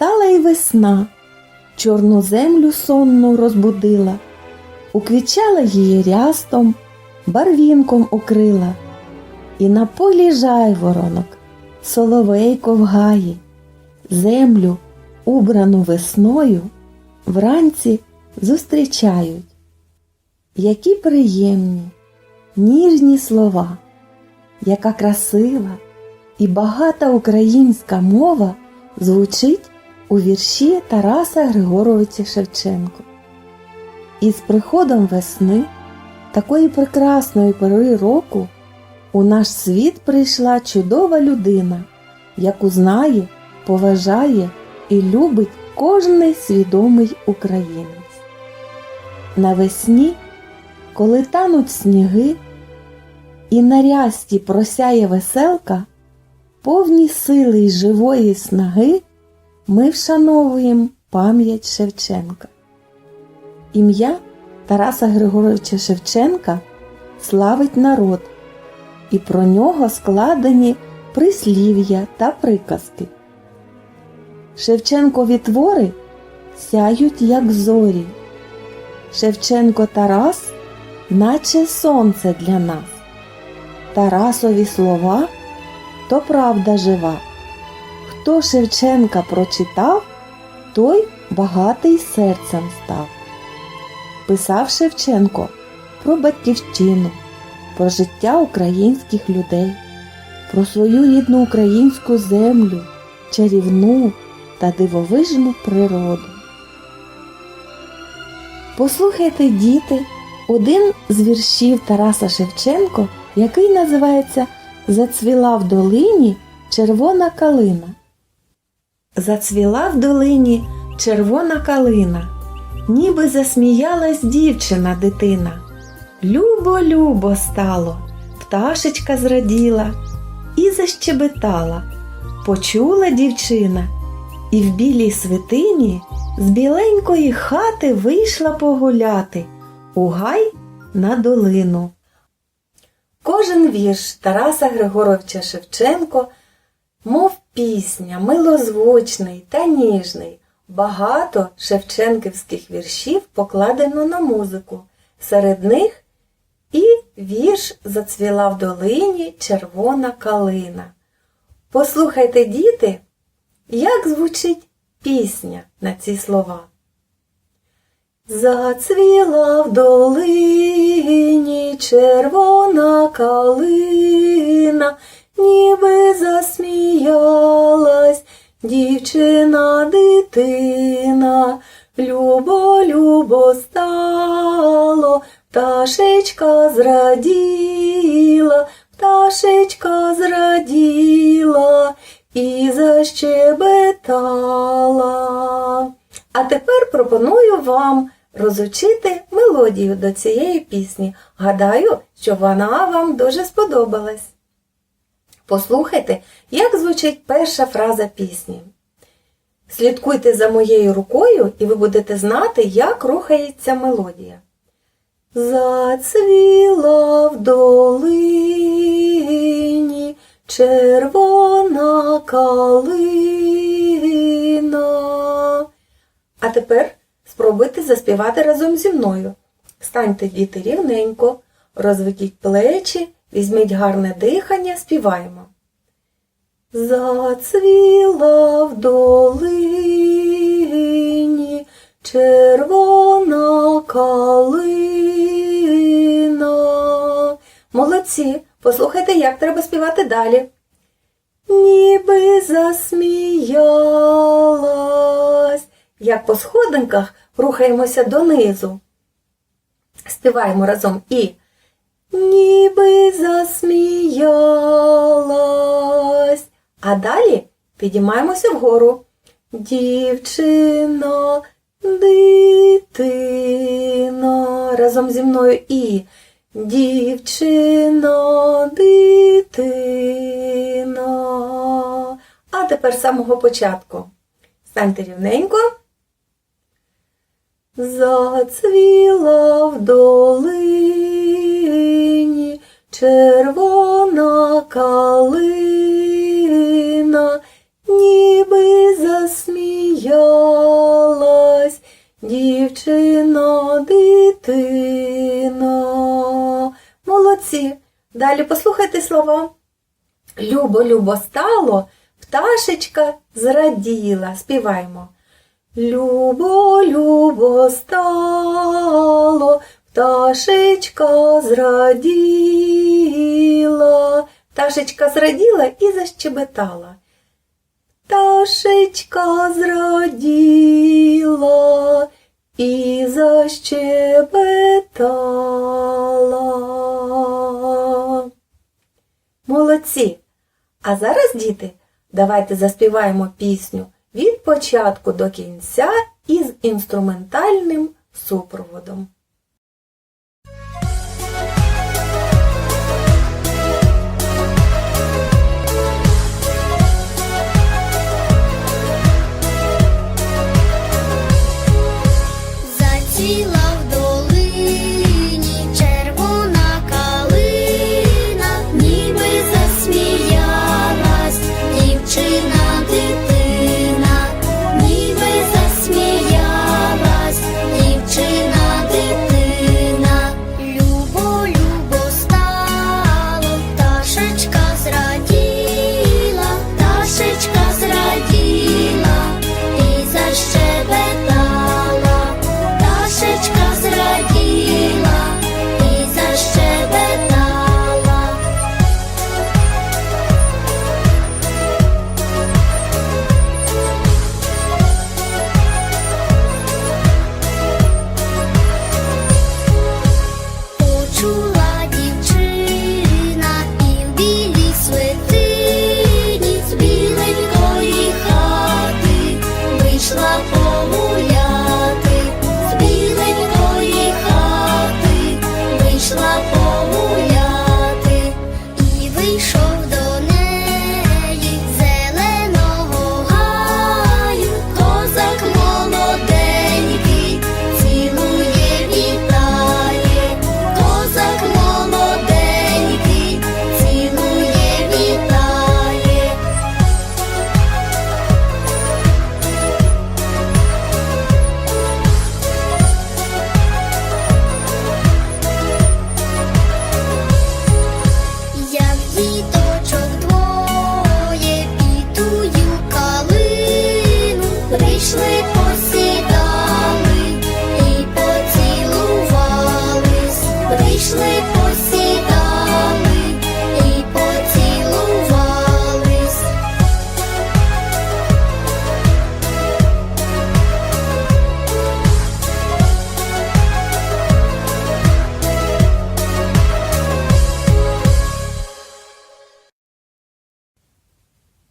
Настала й весна, чорну землю сонну розбудила, уквічала її рястом, барвінком укрила, і на полі жайворонок, соловейко вгає, землю, убрану весною, вранці зустрічають. Які приємні, ніжні слова, яка красива і багата українська мова звучить у вірші Тараса Григоровича Шевченко. І з приходом весни, такої прекрасної пори року, у наш світ прийшла чудова людина, яку знає, поважає і любить кожний свідомий українець. Навесні, коли тануть сніги, і на рясті просяє веселка, повні сили й живої снаги ми вшановуємо пам'ять Шевченка. Ім'я Тараса Григоровича Шевченка славить народ, і про нього складені прислів'я та приказки. Шевченкові твори сяють, як зорі. Шевченко Тарас, наче сонце для нас. Тарасові слова то правда жива. Хто Шевченка прочитав, той багатий серцем став. Писав Шевченко про батьківщину, про життя українських людей, про свою рідну українську землю, чарівну та дивовижну природу. Послухайте, діти, один з віршів Тараса Шевченко, який називається Зацвіла в долині червона калина. Зацвіла в долині червона калина, ніби засміялась дівчина дитина. Любо, любо стало, пташечка зраділа і защебетала. Почула дівчина, і в білій свитині з біленької хати вийшла погуляти у гай на долину. Кожен вірш Тараса Григоровича Шевченко, мов пісня, милозвучний та ніжний. Багато шевченківських віршів покладено на музику. Серед них і вірш Зацвіла в долині червона калина. Послухайте, діти, як звучить пісня на ці слова. Зацвіла в долині червона калина, ніби засміялась дівчина дитина, любо, любо стало, пташечка зраділа, пташечка зраділа і защебетала. А тепер пропоную вам розучити мелодію до цієї пісні. Гадаю, що вона вам дуже сподобалась. Послухайте, як звучить перша фраза пісні. Слідкуйте за моєю рукою, і ви будете знати, як рухається мелодія. Зацвіла в долині червона калина. А тепер спробуйте заспівати разом зі мною. Станьте, діти, рівненько, розведіть плечі, візьміть гарне дихання, співаємо. Зацвіла в долині червона калина. Молодці! Послухайте, як треба співати далі. Ніби засміялась. Як по сходинках рухаємося донизу. Співаємо разом і ніби засміялась. А далі підіймаємося вгору. Дівчина, дитина. Разом зі мною і дівчина, дитина. А тепер з самого початку. Станьте рівненько. Зацвіла в долині червона калина, ніби засміялась дівчина дитина. Молодці. Далі послухайте слова. Любо, любо стало, пташечка зраділа. Співаємо. Любо, любо стало пташечка зраділа. Пташечка зраділа і защебетала. Пташечка зраділа і защебетала. Молодці! А зараз, діти, давайте заспіваємо пісню від початку до кінця із інструментальним супроводом.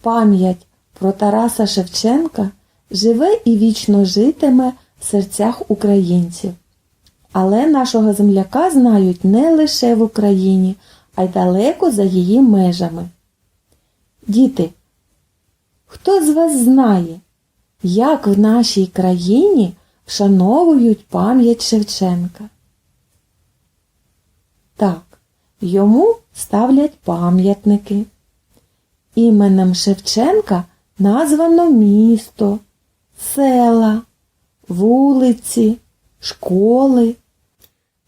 Пам'ять про Тараса Шевченка живе і вічно житиме в серцях українців. Але нашого земляка знають не лише в Україні, а й далеко за її межами. Діти, хто з вас знає, як в нашій країні вшановують пам'ять Шевченка? Так, йому ставлять пам'ятники. Іменем Шевченка названо місто, села, вулиці, школи.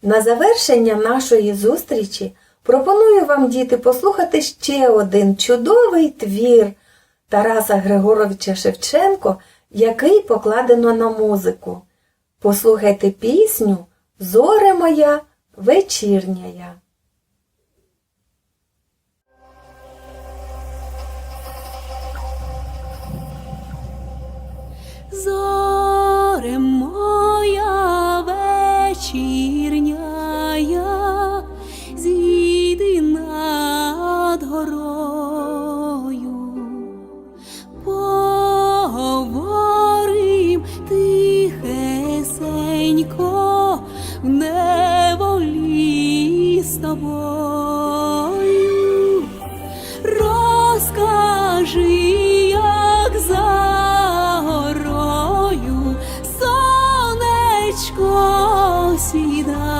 На завершення нашої зустрічі пропоную вам, діти, послухати ще один чудовий твір Тараса Григоровича Шевченко, який покладено на музику. Послухайте пісню Зоре моя вечірняя. Зоре моя вечірняя, 记得